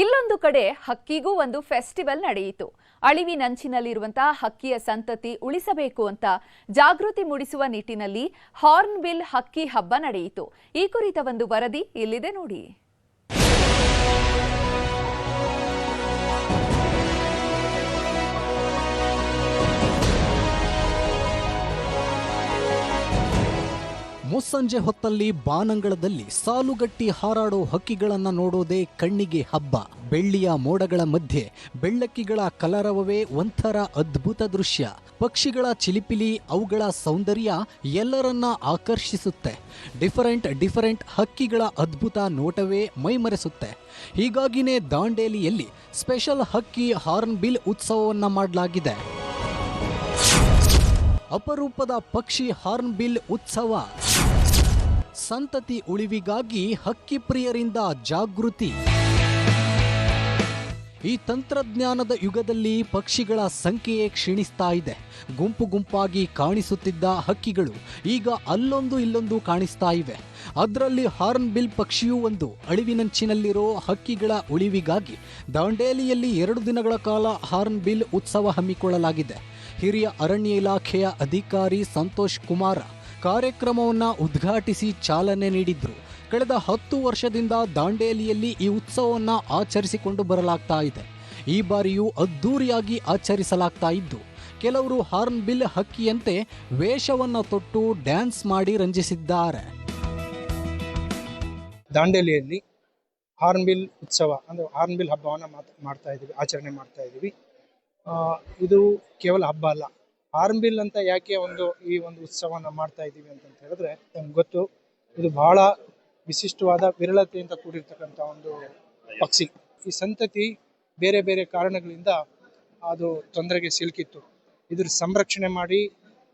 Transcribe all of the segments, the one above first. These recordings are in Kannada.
ಇಲ್ಲೊಂದು ಕಡೆ ಹಕ್ಕಿಗೂ ಒಂದು ಫೆಸ್ಟಿವಲ್ ನಡೆಯಿತು. ಅಳಿವಿನಂಚಿನಲ್ಲಿರುವಂತಹ ಹಕ್ಕಿಯ ಸಂತತಿ ಉಳಿಸಬೇಕು ಅಂತ ಜಾಗೃತಿ ಮೂಡಿಸುವ ನಿಟ್ಟಿನಲ್ಲಿ ಹಾರ್ನ್ಬಿಲ್ ಹಕ್ಕಿ ಹಬ್ಬ ನಡೆಯಿತು. ಈ ಕುರಿತ ಒಂದು ವರದಿ ಇಲ್ಲಿದೆ ನೋಡಿ. ಮುಸ್ಸಂಜೆ ಹೊತ್ತಲ್ಲಿ ಬಾನಂಗಳದಲ್ಲಿ ಸಾಲುಗಟ್ಟಿ ಹಾರಾಡೋ ಹಕ್ಕಿಗಳನ್ನ ನೋಡೋದೇ ಕಣ್ಣಿಗೆ ಹಬ್ಬ. ಬೆಳ್ಳಿಯ ಮೋಡಗಳ ಮಧ್ಯೆ ಬೆಳ್ಳಕ್ಕಿಗಳ ಕಲರವವೇ ಒಂಥರ ಅದ್ಭುತ ದೃಶ್ಯ. ಪಕ್ಷಿಗಳ ಚಿಲಿಪಿಲಿ ಅವುಗಳ ಸೌಂದರ್ಯ ಎಲ್ಲರನ್ನ ಆಕರ್ಷಿಸುತ್ತೆ. ಡಿಫರೆಂಟ್ ಡಿಫರೆಂಟ್ ಹಕ್ಕಿಗಳ ಅದ್ಭುತ ನೋಟವೇ ಮೈಮರೆಸುತ್ತೆ. ಹೀಗಾಗಿನೇ ದಾಂಡೇಲಿಯಲ್ಲಿ ಸ್ಪೆಷಲ್ ಹಕ್ಕಿ ಹಾರ್ನ್ಬಿಲ್ ಉತ್ಸವವನ್ನ ಮಾಡಲಾಗಿದೆ. ಅಪರೂಪದ ಪಕ್ಷಿ ಹಾರ್ನ್ಬಿಲ್ ಉತ್ಸವ. ಸಂತತಿ ಉಳಿವಿಗಾಗಿ ಹಕ್ಕಿ ಪ್ರಿಯರಿಂದ ಜಾಗೃತಿ. ಈ ತಂತ್ರಜ್ಞಾನದ ಯುಗದಲ್ಲಿ ಪಕ್ಷಿಗಳ ಸಂಖ್ಯೆಯೇ ಕ್ಷೀಣಿಸ್ತಾ ಇದೆ. ಗುಂಪು ಗುಂಪಾಗಿ ಕಾಣಿಸುತ್ತಿದ್ದ ಹಕ್ಕಿಗಳು ಈಗ ಅಲ್ಲೊಂದು ಇಲ್ಲೊಂದು ಕಾಣಿಸ್ತಾ ಇವೆ. ಅದರಲ್ಲಿ ಹಾರ್ನ್ಬಿಲ್ ಪಕ್ಷಿಯೂ ಒಂದು. ಅಳಿವಿನಂಚಿನಲ್ಲಿರೋ ಹಕ್ಕಿಗಳ ಉಳಿವಿಗಾಗಿ ದಾಂಡೇಲಿಯಲ್ಲಿ ಎರಡು ದಿನಗಳ ಕಾಲ ಹಾರ್ನ್ಬಿಲ್ ಉತ್ಸವ ಹಮ್ಮಿಕೊಳ್ಳಲಾಗಿದೆ. ಹಿರಿಯ ಅರಣ್ಯ ಇಲಾಖೆಯ ಅಧಿಕಾರಿ ಸಂತೋಷ್ ಕುಮಾರ ಕಾರ್ಯಕ್ರಮವನ್ನು ಉದ್ಘಾಟಿಸಿ ಚಾಲನೆ ನೀಡಿದ್ರು. ಕಳೆದ ಹತ್ತು ವರ್ಷದಿಂದ ದಾಂಡೇಲಿಯಲ್ಲಿ ಈ ಉತ್ಸವವನ್ನು ಆಚರಿಸಿಕೊಂಡು ಬರಲಾಗ್ತಾ ಇದೆ. ಈ ಬಾರಿಯೂ ಅದ್ದೂರಿಯಾಗಿ ಆಚರಿಸಲಾಗ್ತಾ ಇದ್ದು, ಕೆಲವರು ಹಾರ್ನ್ಬಿಲ್ ಹಕ್ಕಿಯಂತೆ ವೇಷವನ್ನು ತೊಟ್ಟು ಡ್ಯಾನ್ಸ್ ಮಾಡಿ ರಂಜಿಸಿದ್ದಾರೆ. ದಾಂಡೇಲಿಯಲ್ಲಿ ಹಾರ್ನ್ಬಿಲ್ ಉತ್ಸವ, ಅಂದರೆ ಹಾರ್ನ್ಬಿಲ್ ಹಬ್ಬವನ್ನು ಮಾತು, ಮಾಡ್ತಾ ಇದ್ದೀವಿ ಆಚರಣೆ ಮಾಡ್ತಾ ಇದ್ದೀವಿ ಇದು ಕೇವಲ ಹಬ್ಬ ಅಲ್ಲ. ಹಾರ್ನ್ಬಿಲ್ ಅಂತ ಯಾಕೆ ಒಂದು ಈ ಒಂದು ಉತ್ಸವನ ಮಾಡ್ತಾ ಇದ್ದೀವಿ ಅಂತಂತ ಹೇಳಿದ್ರೆ, ನಮ್ಗೆ ಗೊತ್ತು, ಇದು ಬಹಳ ವಿಶಿಷ್ಟವಾದ ವಿರಳತೆಯಿಂದ ಕೂಡಿರ್ತಕ್ಕಂಥ ಒಂದು ಪಕ್ಷಿ. ಈ ಸಂತತಿ ಬೇರೆ ಬೇರೆ ಕಾರಣಗಳಿಂದ ಅದು ತೊಂದರೆಗೆ ಸಿಲುಕಿತ್ತು. ಇದರ ಸಂರಕ್ಷಣೆ ಮಾಡಿ,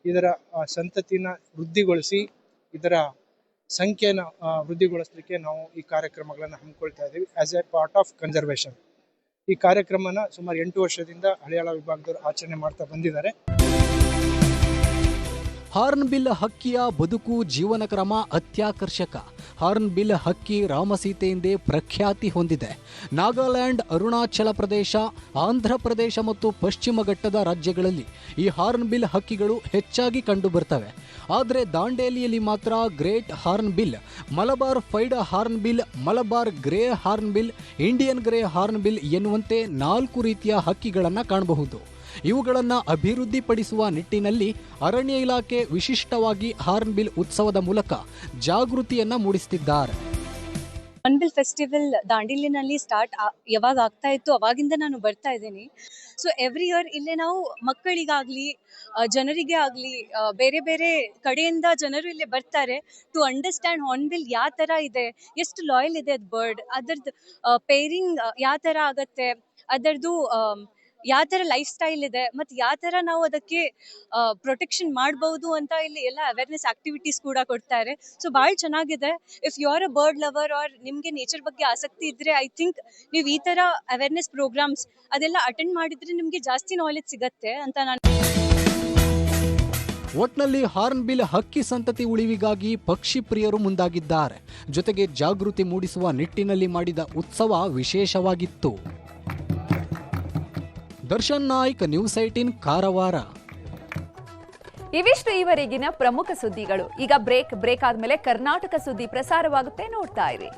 ಇದರ ಸಂತತಿನ ವೃದ್ಧಿಗೊಳಿಸಿ, ಇದರ ಸಂಖ್ಯೆನ ವೃದ್ಧಿಗೊಳಿಸಲಿಕ್ಕೆ ನಾವು ಈ ಕಾರ್ಯಕ್ರಮಗಳನ್ನು ಹಮ್ಮಿಕೊಳ್ತಾ ಇದ್ದೀವಿ. As a part of conservation ಈ ಕಾರ್ಯಕ್ರಮನ ಸುಮಾರು ಎಂಟು ವರ್ಷದಿಂದ ಹಳಿಯಾಳ ವಿಭಾಗದವರು ಆಚರಣೆ ಮಾಡ್ತಾ ಬಂದಿದ್ದಾರೆ. ಹಾರ್ನ್ಬಿಲ್ ಹಕ್ಕಿಯ ಬದುಕು ಜೀವನ ಕ್ರಮ ಅತ್ಯಾಕರ್ಷಕ. ಹಾರ್ನ್ಬಿಲ್ ಹಕ್ಕಿ ರಾಮಸೀತೆಯಿಂದೇ ಪ್ರಖ್ಯಾತಿ ಹೊಂದಿದೆ. ನಾಗಾಲ್ಯಾಂಡ್, ಅರುಣಾಚಲ ಪ್ರದೇಶ, ಆಂಧ್ರ ಪ್ರದೇಶ ಮತ್ತು ಪಶ್ಚಿಮ ಘಟ್ಟದ ರಾಜ್ಯಗಳಲ್ಲಿ ಈ ಹಾರ್ನ್ಬಿಲ್ ಹಕ್ಕಿಗಳು ಹೆಚ್ಚಾಗಿ ಕಂಡುಬರ್ತವೆ. ಆದರೆ ದಾಂಡೇಲಿಯಲ್ಲಿ ಮಾತ್ರ great hornbill Malabar pied hornbill Malabar grey hornbill Indian grey hornbill ಎನ್ನುವಂತೆ ನಾಲ್ಕು ರೀತಿಯ ಹಕ್ಕಿಗಳನ್ನು ಕಾಣಬಹುದು. ಇವುಗಳನ್ನು ಅಭಿವೃದ್ಧಿಪಡಿಸುವ ನಿಟ್ಟಿನಲ್ಲಿ ಅರಣ್ಯ ಇಲಾಖೆ ವಿಶಿಷ್ಟವಾಗಿ ಹಾರ್ನ್ಬಿಲ್ ಉತ್ಸವದ ಮೂಲಕ ಜಾಗೃತಿಯನ್ನ ಮೂಡಿಸುತ್ತಿದ್ದಾರೆ ಹಾರ್ನ್ಬಿಲ್ ಫೆಸ್ಟಿವಲ್ ದಾಂಡಿಲಿನಲ್ಲಿ ಸ್ಟಾರ್ಟ್ ಯಾವಾಗ ಆಗ್ತಾ ಇತ್ತು ಅವಾಗಿಂದ ನಾನು ಬರ್ತಾ ಇದ್ದೀನಿ. ಸೊ ಎವ್ರಿ ಇಯರ್ ಇಲ್ಲೇ ನಾವು ಮಕ್ಕಳಿಗಾಗಲಿ ಜನರಿಗೆ ಆಗಲಿ ಬೇರೆ ಬೇರೆ ಕಡೆಯಿಂದ ಜನರು ಇಲ್ಲೇ ಬರ್ತಾರೆ. ಟು ಅಂಡರ್ಸ್ಟ್ಯಾಂಡ್ ಹಾರ್ನ್ಬಿಲ್ ಯಾವ ಥರ ಇದೆ, ಎಷ್ಟು ಲಾಯಲ್ ಇದೆ ಅದು ಬರ್ಡ್ ಅದರದ್ದು ಪೇರಿಂಗ್ ಯಾವ ಥರ ಆಗತ್ತೆ ಅದರದ್ದು ಯಾವ ಥರ ಲೈಫ್ ಸ್ಟೈಲ್ ಇದೆ, ಮತ್ತು ಯಾವ ಥರ ನಾವು ಅದಕ್ಕೆ ಪ್ರೊಟೆಕ್ಷನ್ ಮಾಡ್ಬೋದು ಅಂತ ಇಲ್ಲಿ ಎಲ್ಲ ಅವೇರ್ನೆಸ್ ಆಕ್ಟಿವಿಟೀಸ್ ಕೂಡ ಕೊಡ್ತಾರೆ. ಸೊ ಭಾಳ ಚೆನ್ನಾಗಿದೆ. If you are a bird lover or ನಿಮಗೆ ನೇಚರ್ ಬಗ್ಗೆ ಆಸಕ್ತಿ ಇದ್ದರೆ ಐ ಥಿಂಕ್ ನೀವು ಈ ಥರ ಅವೇರ್ನೆಸ್ ಪ್ರೋಗ್ರಾಮ್ಸ್ ಅದೆಲ್ಲ ಅಟೆಂಡ್ ಮಾಡಿದರೆ ನಿಮಗೆ ಜಾಸ್ತಿ ನಾಲೆಜ್ ಸಿಗತ್ತೆ ಅಂತ ನಾನು ಒಟ್ನಲ್ಲಿ ಹಾರ್ನ್ಬಿಲ್ ಹಕ್ಕಿ ಸಂತತಿ ಉಳಿವಿಗಾಗಿ ಪಕ್ಷಿ ಪ್ರಿಯರು ಮುಂದಾಗಿದ್ದಾರೆ. ಜೊತೆಗೆ ಜಾಗೃತಿ ಮೂಡಿಸುವ ನಿಟ್ಟಿನಲ್ಲಿ ಮಾಡಿದ ಉತ್ಸವ ವಿಶೇಷವಾಗಿತ್ತು. Darshan Naik news eighteen Karwar. ಇವಿಷ್ಟು ಈವರೆಗಿನ ಪ್ರಮುಖ ಸುದ್ದಿಗಳು. ಈಗ ಬ್ರೇಕ್ ಬ್ರೇಕ್ ಆದ್ಮೇಲೆ ಕರ್ನಾಟಕ ಸುದ್ದಿ ಪ್ರಸಾರವಾಗುತ್ತೆ ನೋಡ್ತಾ ಇರಿ.